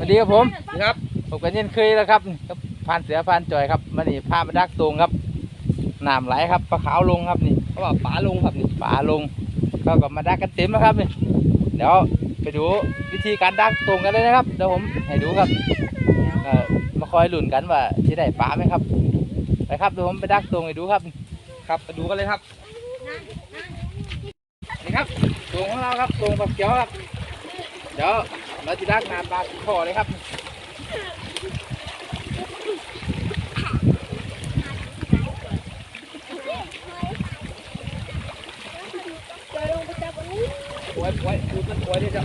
สวัสดีครับผมครับผมกันเช่นเคยแล้วครับกับพานเสือพานจอยครับมานี่พามาดักตรงครับน้ำไหลครับปลาขาวลงครับนี่เขาบอกป๋าลงครับนี่ปลาลงก็กลับมาดักกันเต็มแล้วครับนี่เดี๋ยวไปดูวิธีการดักตรงกันเลยนะครับเดี๋ยวผมให้ดูครับเอ่อมาคอยลุ้นกันว่าจะได้ปลาไหมครับไปครับเดี๋ยวผมไปดักตรงให้ดูครับครับมาดูกันเลยครับนี่ครับตรงของเราครับตรงปลาเขียวครับเดี๋ยว เราจะดักน้ำปลาคอเลยครับป่วยป่วยดูมันป่วยด้วยจ้ะ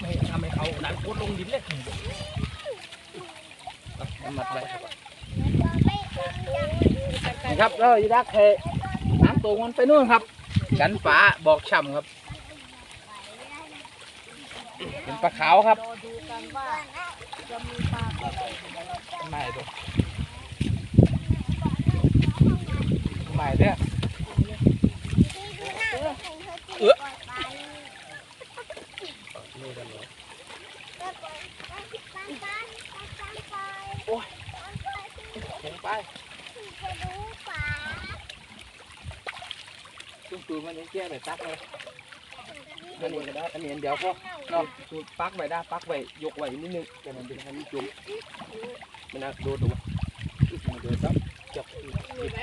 ไม่ทำให้เขาดันโคตรลงดินเลย เอามัดไว้ครับ ครับแล้วจะดักเทน้ำตรงมันไปนู่นครับ กันปลาบอกช่ำครับ เป็นปลาขาวครับไม่ดูไม่เด้อลงไป ตุ้มตูมันยังเกี้ยไปตักเลยอันนี้ก็ได้อันนี้อันเดียวพอเนาะสูดปักไว้ได้ปักไว้ยกไว้นิดนึงแต่มันเป็นอันนี้จุ่มมันน่าโดนตัวเดี๋ยวซับจับ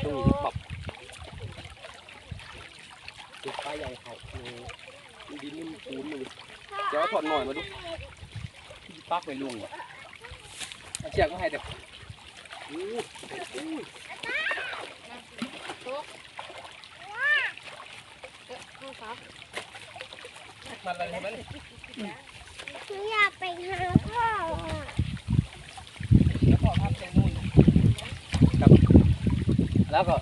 ตู้ปับจุดปลาใหญ่เขาดินนี่มันปูนเลยเดี๋ยวถอดหน่อยมาดูปักไปลุงอะเอาเชือกมาให้เด็ก มันอะไรมันอยากไปหาพ่อแล้วก็พับไปนู่นแล้วก็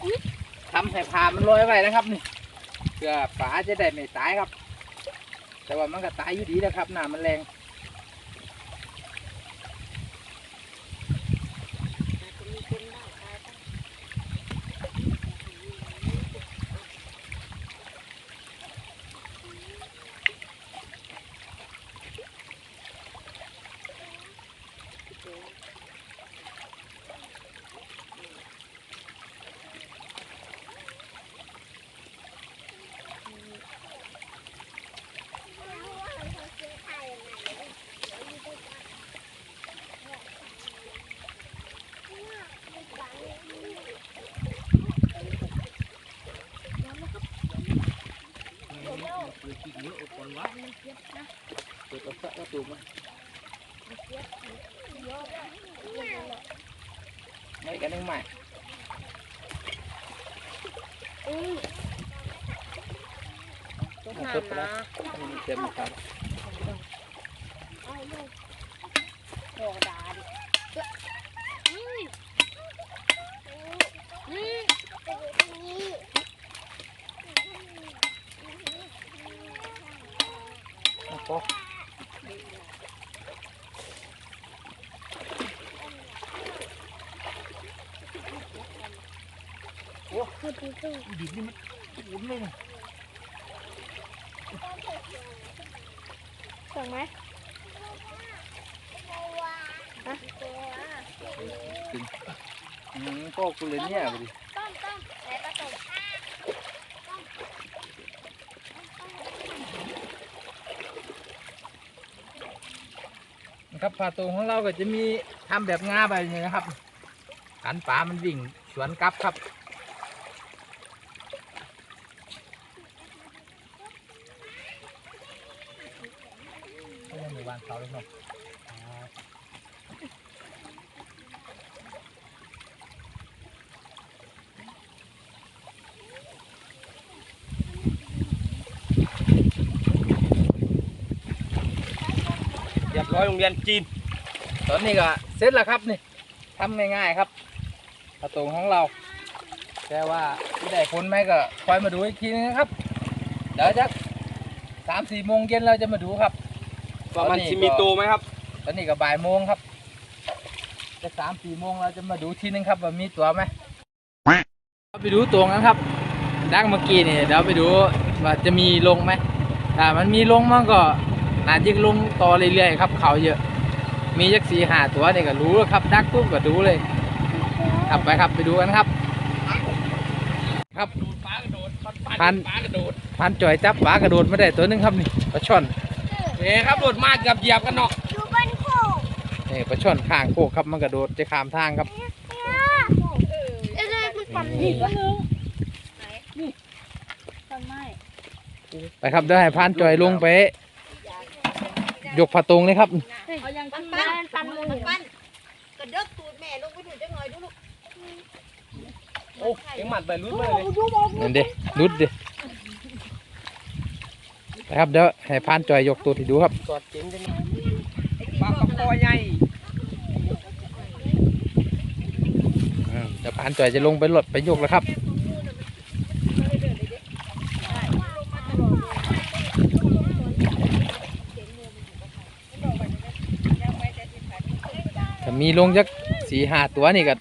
ทำให้พามันลอยไว้นะครับนี่เพื่อปลาจะได้ไม่ตายครับ แต่ว่ามันก็ตายอยู่ดีนะครับน้ำมันแรง เปิดกระกระตุกมาไม่กันนึงใหม่ ต้อง เอาหาเปิดไปมาแล้วอันนี้เต็มครับโอ้ดาดิอืมอืมจะอยู่ที่นี่โอ้โหคือที่ตู้ดินนี่มันอุ่นเลยนี่ ส่งไหมฮะอืมก็กูเลยเนี่ยไปดิต้มต้มไหนะครับปลาตัวของเราก็จะมีทำแบบง่าไปนี่นะครับกันปลามันวิ่งสวนกลับครับไม่ใช่หมู่บ้าน เขาเลยเนาะอ่าเรียบร้อยโรงเรียนจีน ตอนนี้ก็เสร็จแล้วครับนี่ทำง่ายๆครับปลาตัวของเรา แต่ว่าที่ได้ผลไหมก็คอยมาดูอีกทีนึงนะครับ เดี๋ยวจะสามสี่โมงเย็นเราจะมาดูครับ ว่ามันจะมีตัวไหมครับ ตอนนี้ก็บ่ายโมงครับ จะสามสี่โมงเราจะมาดูทีนึงครับว่ามีตัวไหมเราไปดูตัวกันครับ ดังเมื่อกี้นี่เดี๋ยวไปดูว่าจะมีลงไหมถ้ามันมีลงมันก็น่าจะลงต่อเรื่อยๆครับ เขาเยอะ มียักสี่ห้าตัวนี่ก็รู้แล้วครับ ดักปุ๊บก็ดูเลยครับไปครับไปดูกันครับ ครับปลากระโดดพันปลากระโดดพันจ่อยจับปลากระโดดไม่ได้ตัวหนึงครับนี่ปลาช่อน เฮ้ครับโดดมาเกือบเหยียบกันเนาะอยู่บนโคกนี่ปลาช่อนข้างโคกครับมันกระโดดจะข้ามทางครับเอ้ยมันปั่นนี่ตัวหนึงไหนนี่ต้นไม้ไปครับเดี๋ยวให้พันจ่อยลงไปยกผ้าตรงเลยครับเอายังปั่นที่ปั่นปั่นมือปั้นกระเดกตูดแม่ลงไปดูจังหน่อยดูลูกโอ้ยังหมัดไปลุ้นมาเลยนั่นเด้รุดเด้ ไปครับเดี๋ยวให้พันจ่อยยกตัวที่ดูครับกอดเจ๋งจังปลาปลาคอใหญ่อืมเดี๋ยวพันจ่อยจะลงไปหลดไปยกแล้วครับถ้ามีลงจักสี่ห้าตัวนี่ก็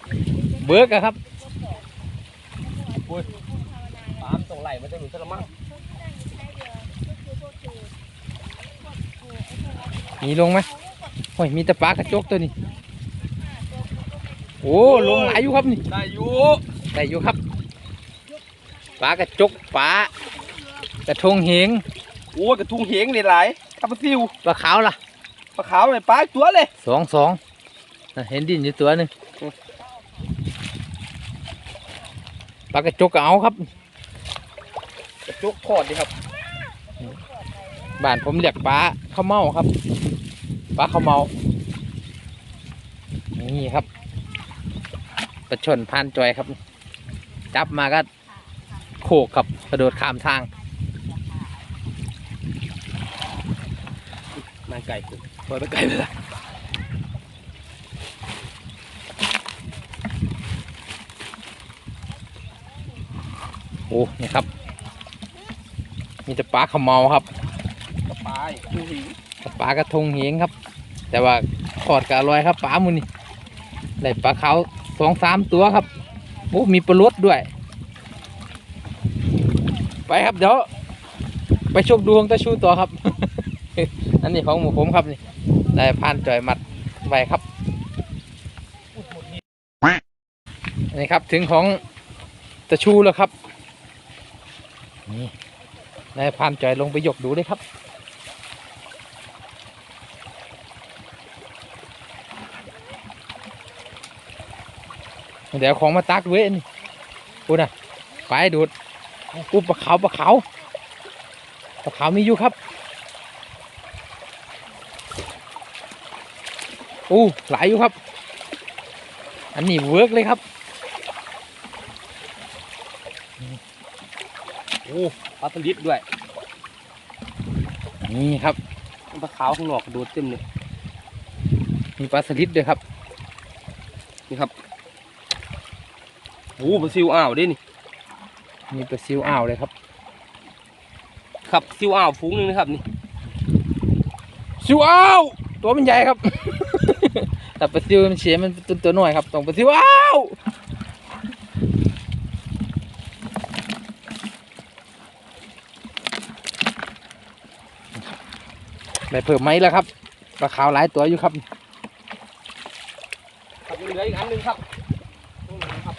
เบิกอะครับปลามตรงไหลมันจะหนุนสละ มั่งมีลงไหมโอ้ยมีแต่ปลากระจกตัวนี้ โอ้ลงหลายอยู่ครับนี่ได้อยู่ได้อยู่ครับปลากระจกปลากระทงเหงโอ้ยกระทุงเหงเลยหลายข้าพซิวปลาขาวล่ะปลาขาวเลยปลาอีกตัวเลยสองสองน่ะเห็นดินอยู่ตัวหนึ่งปลากระจกก็เอาครับ กระจกทอดดิครับ บ้านผมเรียกปลาข้าวเมาครับปลาข้าวเมา นี่ครับปลาชนพานจอยครับ จับมาก็โขกครับกระโดดข้ามทางนายไก่ปล่อยไปไกลไปละโอ้นี่ครับ มีแต่ปลาขาวเมาครับกระ ปายทุงหิงกับปลากระทงเหงครับ แต่ว่าขอดกะอร่อยครับปลามุนี่ได้ปลาเขาสองสามตัวครับโอ้มีปลาลดด้วย ไปครับเดี๋ยวไปชมดวงตะชูต่อครับ อันนี้ของหมูผมครับนี่ได้พานจ่อยมัดไว้ครับนี่ครับถึงของตะชูแล้วครับนี่ได้พานจ่อยลงไปยกดูเลยครับ เดี๋ยวของมาตักเว้ยนี่พูดนะไปดูดอู้ปลาขาวปลาขาวปลาขาวมีอยู่ครับอู้หลายอยู่ครับ อันนี้เวิร์กเลยครับโอ้ปลาสลิดด้วย นี่ครับปลาขาวข้างนอกกระโดดเต็มเลยมีปลาสลิดด้วยครับ นี่ครับ โอ้ปลาซิวอ้าวเด้นี่มีปลาซิวอ่าวเลยครับครับซิวอ้าวฟุ้งหนึงนะครับนี่ซิวอ่าวตัวมันใหญ่ครับ แต่ปลาซิวมันเฉียมันตัวตัวน้อยครับต้องปลาซิวอ่าวได้เพิ่มไหมแล้วครับปลาขาวหลายตัวอยู่ครับครับยังเหลืออีกอันหนึงครับตรงนี้ครับ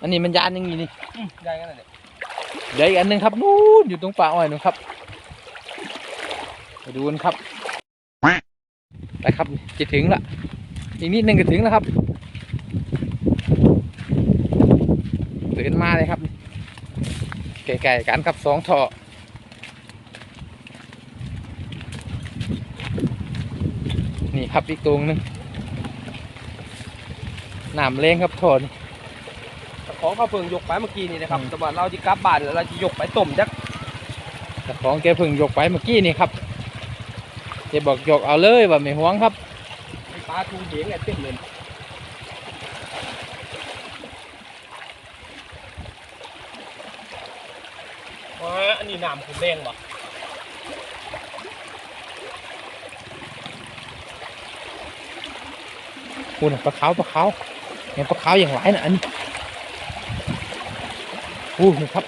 อันนี้มันยานอยังงี้นี่อืมใหญ่ขนาดไหนเดี๋ยวอีกอันหนึงครับนู่นอยู่ตรงป่าอ้อยนู่นครับไปดูกันครับไปครับจะถึงละอีกนิดนึงก็ถึงแล้วครับตื่นมาเลยครับไก่ๆกันครับสองท่อนี่ครับอีกตรงหนึงน้ำเล้งครับท่อนี่ ของเขาเพิ่งยกไปเมื่อกี้นี่นะครับแต่ว่าเราจะกลับบ้านแล้วเราจะยกไปต้มจักแต่ของแกเพิ่งยกไปเมื่อกี้นี่ครับแกบอกยกเอาเลยว่าไม่ห่วงครับปลาทูเหงเนี่ยเต็มเลยว้าอันนี้น้ำขุ่นแดงบ่โอ้น่ะปลาขาวปลาขาวเห็นปลาขาวอย่างไรนะอันนี้โอ้นี่ครับ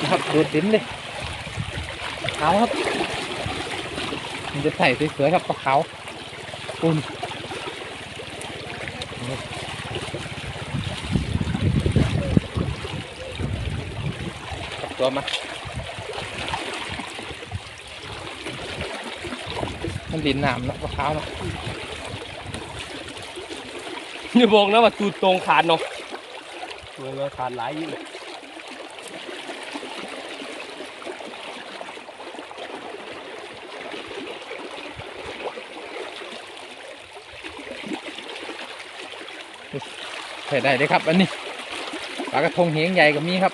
นะครับโดดเด่นเลยขาวครับมันจะใส่สวยๆครับปลาขาวอ้นี่จับตัวมามันดินน้ำนะมะพร้าวนะอย่าบอกนะว่าตูดตรงขาดเนาะ ตรงแล้วขาดหลายยู่ใส่ได้เลยครับ อันนี้ปลากระทงเหงใหญ่ก็มีครับ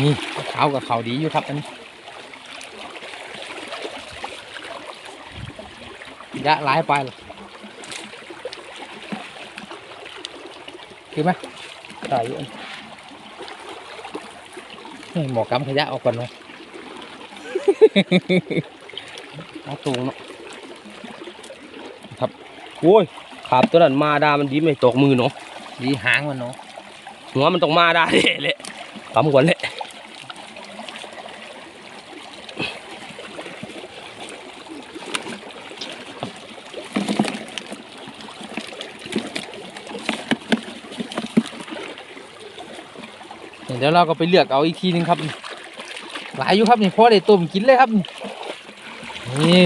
นี่มะพร้าวกับเขาดีอยู่ครับอันนี้ ยะหลายไปหรอคือไหมได้อยู่อันนี่หมอกำขยะออกก่อนไหมเอาตรงเนาะครับโอ้ยขาบตัวนั้นมาดามันดีไม่ตกมือเนาะดีหางมันเนาะหัวมันต้องมาได้แหละกำก่อนแหละ ดี๋ยวเราก็ไปเลือกเอาอีกทีหนึงครับ หลายอยู่ครับนี่พอได้ต้มกินเลยครับ นี่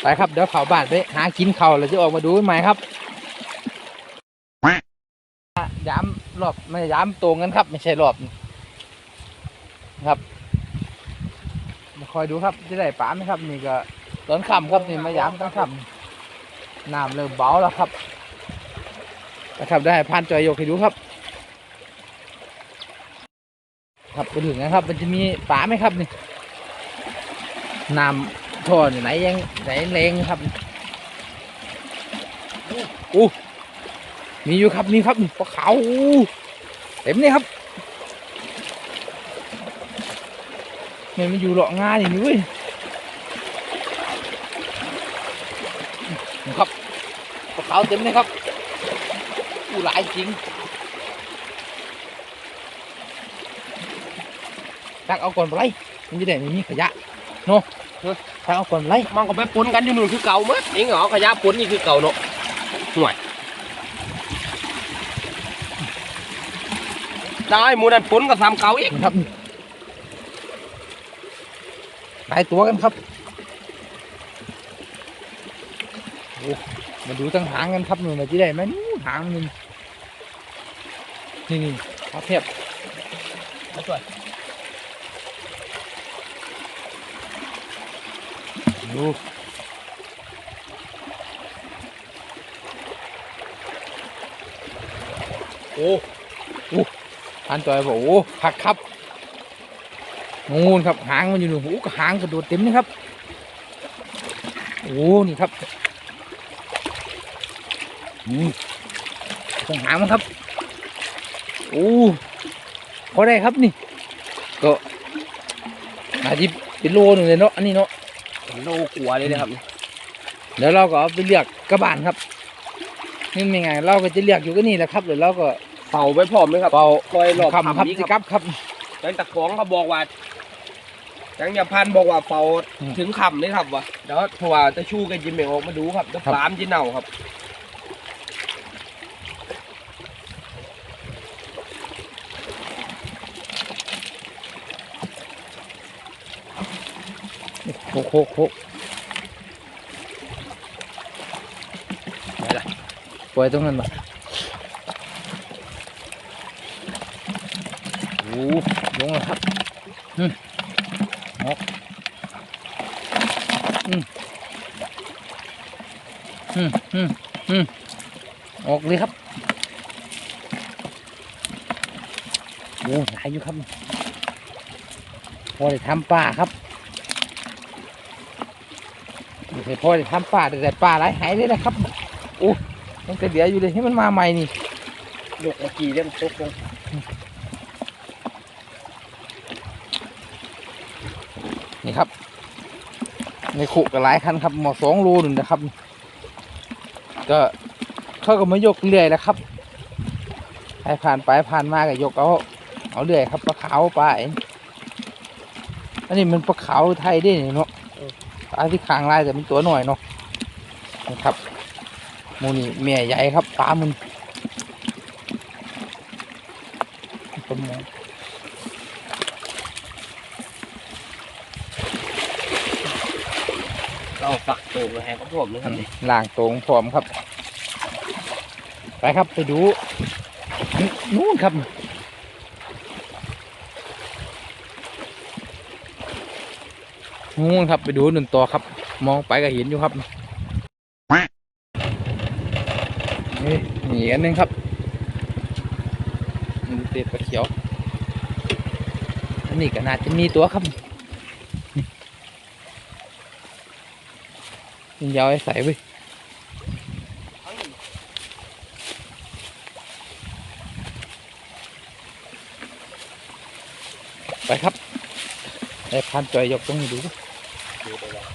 ไปครับเดี๋ยวเขาบ้านไปหากินเขาวแล้วจะออกมาดูใหม่ครับย้ำรอบไม่ย้ำตรงกันครับ ไม่ใช่รอบนะครับมาคอยดูครับจะได้ปลาไหมครับ นี่ก็ตอนค่ำครับนี่มาย้ำตอนค่ำน้ำเริ่มเบาแล้วครับนะครับได้พานจอยยกให้ดูครับ ครับไปถึงนะครับ มันจะมีปลาไหมครับนี่น้ำท่อนี่ไหนยังไหนแรงครับอู้มีอยู่ครับมีครับปลาขาวเต็มเลยครับมันมันอยู่หลอกง่ายอย่างนี้เว้ยครับปลาขาวเต็มเลยครับอู้หลายจริง ตักเอาก่อนไปไรมันจะได้ไม่มีขยะเนาะตักเอาก่อนไปไรมันก็ไปปนกันอยู่นู่นคือเก่ามั้ยเองเหรอขยะปนนี่คือเก่าเนาะห่วยได้หมูนั่นปนก็ทำเก่าอีกนี่ครับหลายตัวกันครับโอ้มาดูตั้งหางกันครับหนูมาจะได้ไหมนู่นหางมันนี่นี่ครับเทียบ ดูโอ้โอ้อันต่อยบอกโอ้ผักครับงูนครับหางมันอยู่หนูโอ้หางกระโดดเต็มนี่ครับโอ้นี่ครับนี่ตรงหางมันครับโอ้พอได้ครับนี่ ก็อาจจะเป็นโลหนึ่งเลยเนาะอันนี้เนาะ โลกลัวเลยนะครับเดี๋ยวเราก็เอาไปเลือกกระบาลครับนี่เป็นไงเราก็จะเลือกอยู่ก็นี่แหละครับเดี๋ยวเราก็เป่าไปพร้อมไหมครับเป่าคอยรอบคำครับนี้สิคครับรับครับจังตะของเขาบอกว่าจังยาพันบอกว่าเป่าอืมถึงคำนี่ครับวะเดี๋ยวเพราะว่าจะชูกันยิมไม่ออกมาดูครับเดี๋ยวครับปลามจิเน่าครับ กโคกโคกไหนล่ะปล่อยตรงนั้นมาโอ้ลงแล้วครับอืมออกอืมอืมอืมอืมออกเลยครับโอ้หลายอยู่ครับ พอได้ทำป่าครับ นี่พอจะทำปลาแต่ปลาหลายหายเลยนะครับอู้ยังกระเดียอยู่เลยให้มันมาใหม่นี่ลูกเมื่อกี้เรื่องตกลงนี่ครับ ในขุกับหลายคันครับหมอสองรูนึงนะครับ ก็เขาก็มายกเรื่อยแล้วครับให้ผ่านไปผ่านมาก็ยกเอาเอาเรื่อยครับปลาขาวปลาอันนี้มันปลาขาวไทยได้เนาะ ปลาที่คางลายแต่มันตัวหน่อยเนาะนะครับหมูนี่แม่ใหญ่ครับปลามันต้นไม้เราฝักตัวมาแหงก็ท่วมเลยครับนี่ล่างตรงพร้อมครับ ไปครับไปดูอันนู่นครับ นู่นครับไปดูหนึ่งตัวครับ มองไปก็เห็นอยู่ครับนี่นี่อันนึงครับมันเต็ดปลาเขียวอันนี้ก็น่าจะมีตัวครับนี่ยาวไอ้ใส่ไว้ยไปครับไอ้พันจอยยกตรงนี้ดูดูไปแล้ว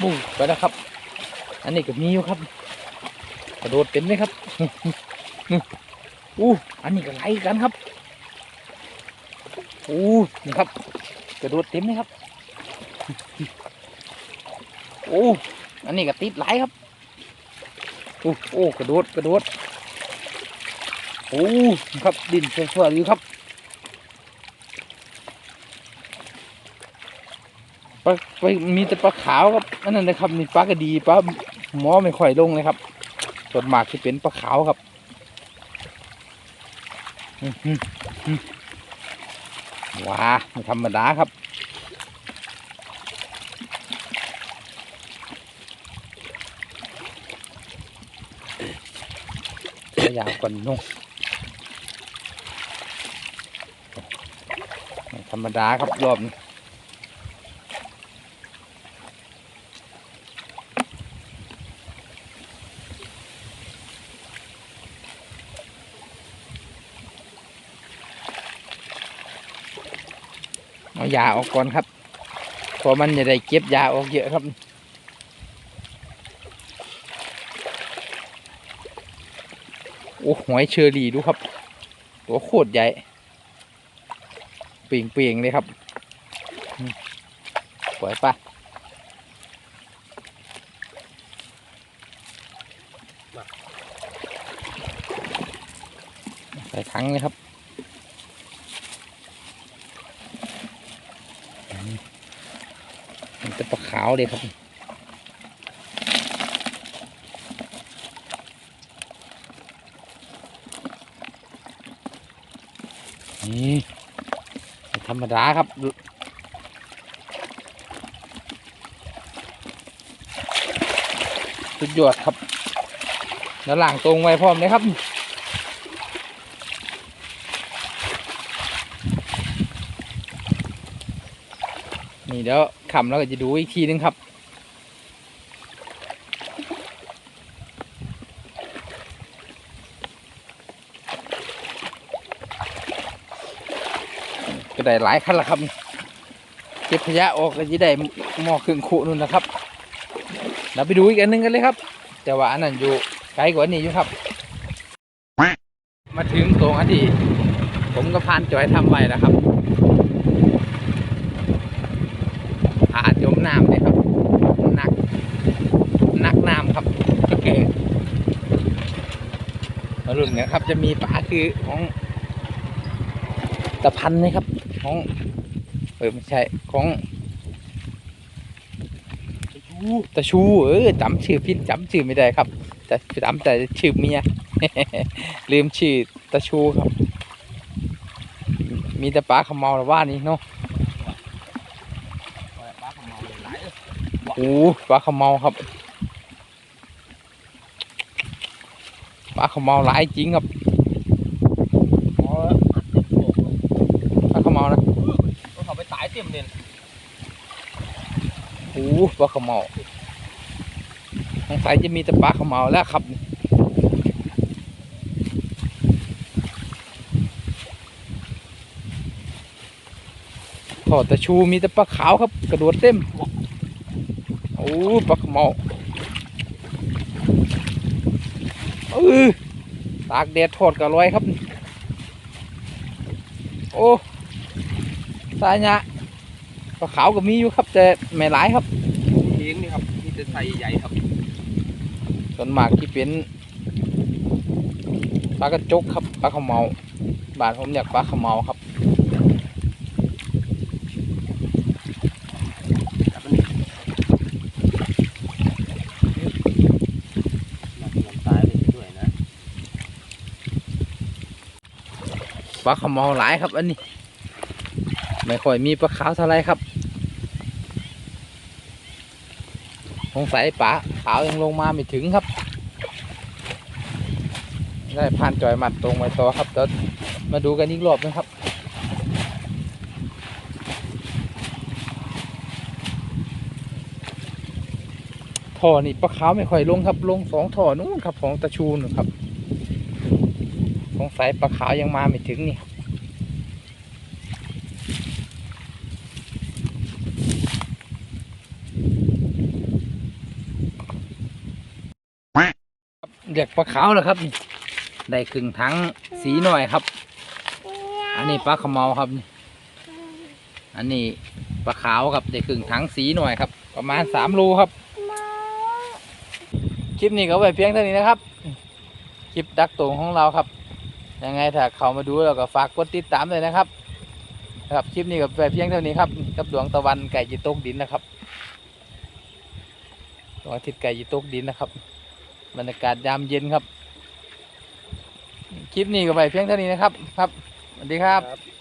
บูไป แล้วครับ อันนี้ก็มีอยู่ครับ กระโดดเต็มเลยครับอู้อันนี้ก็ไหลกันครับอู้นี่ครับ กระโดดเต็มเลยครับโอ้อันนี้ก็ติดไหลครับโอ้โอ้กระโดดกระโดดโอ้นี่ครับดินเฟื่อๆอยู่ครับ ปลาไปมีแต่ปลาขาวครับอันนั้นนะครับมีปลากระดีปลาหมอไม่ค่อยลงเลยครับส่วนมากที่เป็นปลาขาวครับว้าไม่ธรรมดาครับยาวกว่านุ่งธรรมดาครับรอบนี้ ยาออกก่อนครับเพราะมันจะได้เก็บยาออกเยอะครับโอ้หอยเชอรี่ดูครับ ตัวโคตรใหญ่เปลี่ยงเปลี่ยงเลยครับปล่อยปะใส่ถังเลยครับอืมมันจะปลาวเลยครับ นี่ธรรมดาครับสุดยอดครับแล้วหลังตรงไว้พร้อมเลยครับ นี่เดี๋ยวขำแล้วก็จะดูอีกทีนึงครับ ก็ได้หลายคันละครับเก็บขยะออกก็จะได้หม้อเครื่องขุนู่นนะครับเราไปดูอีกอันนึงกันเลยครับ แต่ว่าอันนั้นอยู่ไกลกว่านี้อยู่ครับ มาถึงตรงอันที่ผมก็พานจอยทำไว้แล้วครับผาจมน้ำเลยครับหนักหนักน้ำครับ มา รุ่นเนี่ยครับ จะมีปลาคือของตะพันนะครับ ของเออไม่ใช่ของตะชูเออจำชื่อพิษจำชื่อไม่ได้ครับ แต่จำแต่ชื่อเมียลืมชื่อตะชูครับ มีแต่ปลาขมเมาละว่านี่เนาะปลาขมเมาเลยหลายเลยโอ้ปลาขมเมาครับ ปลาขมเาหลายจริงครับปลาขมเานะเขาไปตายเต็มเด่นโอ้ปลาขมเมาสงสัยจะมีแต่ปลาขมเาแล้วครับขอตะชูมีแต่ปลาขาวครับ กระโดดเต็ม โอ้ปลาขมเมา ตากแดดทอดกระลอยครับนี่โอ้สายหยะปลาขาวก็มีอยู่ครับแต่ไม่หลายครับเลี้ยงนี่ครับมีแต่ไซใหญ่ครับ ส่วนมากที่เป็นปลากระจกครับปลาขาวเมาบ้านผมอยากปลาขาวเมาครับครับอันนี้หนักลำตายไปด้วยนะ ปลาขมาหลายครับ อันนี้ ไม่ค่อยมีปลาขาวเท่าไรครับสงสัยปลาขาวยังลงมาไม่ถึงครับ ได้ผ่านจอยหมัดตรงไปต่อครับเดี๋ยวมาดูกันอีกรอบนะครับท่อนี่ปลาขาวไม่ค่อยลงครับ ลงสองท่อนู้นครับของตะชูนครับ งสัยปลาขาวยังมาไม่ถึงนี่เรียกปลาขาวแล้วครับได้ครึ่งทั้งสีหน่อยครับ อันนี้ปลาขาวเมาครับ อันนี้ปลาขาวครับได้ครึ่งทั้งสีหน่อยครับ ประมาณสามโลครับ คลิปนี้ก็ไว้เพียงเท่านี้นะครับ คลิปดักตรงของเราครับ ยังไงถ้าเขามาดูเราก็ฝากกดติดตามเลยนะครับครับคลิปนี้กับเพียงเท่านี้ครับกับดวงตะวันไก่ยีตกดินนะครับดวงอาทิตย์ไก่ยีตกดินนะครับบรรยากาศยามเย็นครับ คลิปนี้ก็ไปเพียงเท่านี้นะครับ ครับสวัสดีครับครับ